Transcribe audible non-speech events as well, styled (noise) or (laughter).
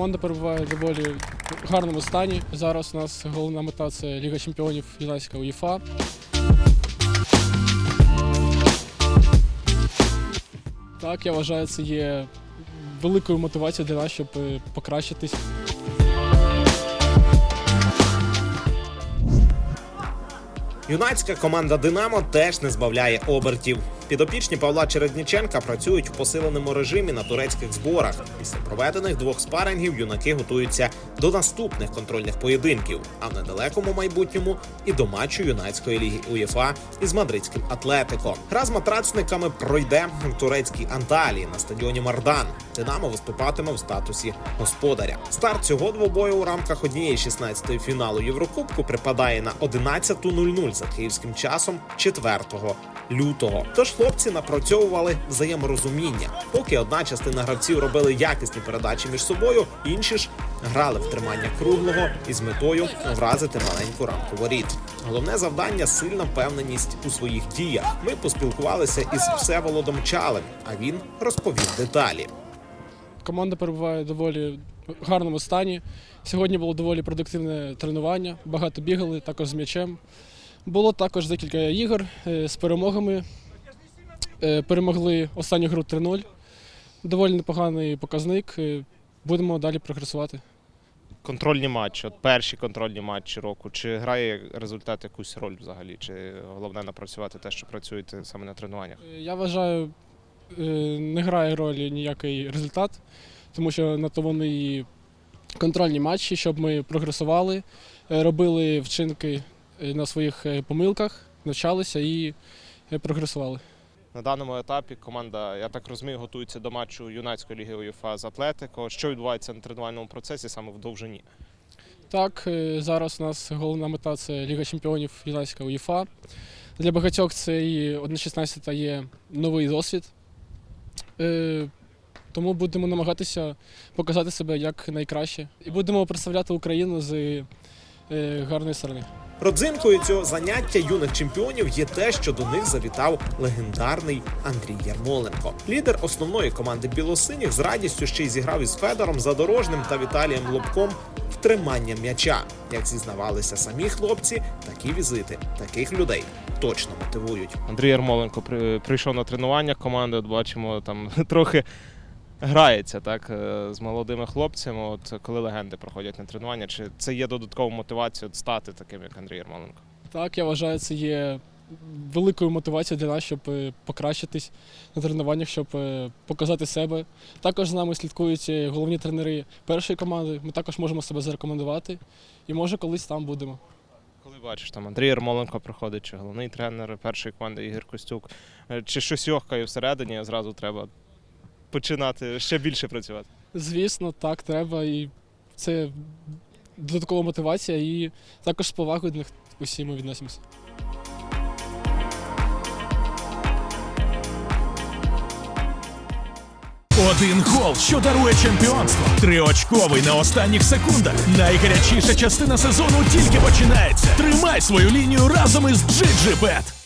Команда перебуває в доволі гарному стані. Зараз у нас головна мета це Ліга чемпіонів Юнацька УЄФА. Так, я вважаю, це є великою мотивацією для нас, щоб е, покращитись. Юнацька команда Динамо теж не збавляє обертів. Підопічні Павла Чередніченка працюють в посиленому режимі на турецьких зборах. Після проведених двох спарингів юнаки готуються до наступних контрольних поєдинків, а в недалекому майбутньому і до матчу юнацької ліги УЄФА із мадридським Атлетико. Гра з матрацниками пройде в турецькій Анталії на стадіоні Мардан. Динамо виступатиме в статусі господаря. Старт цього двобою у рамках однієї 16-ї фіналу Єврокубку припадає на 11.00 за київським часом 4 лютого. Тож хлопці напрацьовували взаєморозуміння. Поки одна частина гравців робили якісні передачі між собою, інші ж грали в тримання круглого із метою вразити маленьку рамку воріт. Головне завдання сильна впевненість у своїх діях. Ми поспілкувалися із Всеволодом Чалем, а він розповів деталі. Команда перебуває доволі гарному стані. Сьогодні було доволі продуктивне тренування, багато бігали, також з м'ячем. Було також декілька ігор е, з перемогами. Е, Перемогли останню гру 3-0. Доволі непоганий показник. Е, Будемо далі прогресувати. контрольні матчі, от перші контрольні матчі року, чи грає результат якусь роль взагалі, чи головне напрацювати те, що працюєте саме на тренуваннях? Я вважаю, не грає ролі ніякий результат, тому що на то вони і контрольні матчі, щоб ми прогресували, робили вчинки на своїх е, помилках, навчалися і е, прогресували. На даному етапі команда, я так розумію, готується до матчу юнацької ліги УЄФА з Атлетико. Що відбувається на тренувальному процесі саме в довжині? Так, е, зараз у нас головна мета це Ліга чемпіонів Юнацька УЄФА. Для багатьох це і 1.16 є новий досвід. Е, Тому будемо намагатися показати себе як найкраще. І будемо представляти Україну з е, гарної сторони. Родзинкою цього заняття юних чемпіонів є те, що до них завітав легендарний Андрій Ярмоленко. Лідер основної команди білосиніх з радістю ще й зіграв із Федором Задорожним та Віталієм Лобком в тримання м'яча. Як зізнавалися самі хлопці, такі візити таких людей точно мотивують. Андрій Ярмоленко при- прийшов на тренування команди. От бачимо, там (laughs) трохи грається так е, з молодими хлопцями. От коли легенди проходять на тренування, чи це є додатковою мотивацією стати таким, як Андрій Ярмоленко? Так, я вважаю, це є великою мотивацією для нас, щоб е, покращитись на тренуваннях, щоб е, показати себе. Також з нами слідкують головні тренери першої команди. Ми також можемо себе зарекомендувати і може колись там будемо. Коли бачиш, там Андрій Ярмоленко приходить, чи головний тренер першої команди Ігор Костюк, чи щось йохкає всередині, зразу треба починати ще більше працювати. Звісно, так треба, і це додаткова мотивація, і також з повагою до них усі ми відносимося. Один гол, що дарує чемпіонство. Триочковий на останніх секундах. Найгарячіша частина сезону тільки починається. Тримай свою лінію разом із GGBet.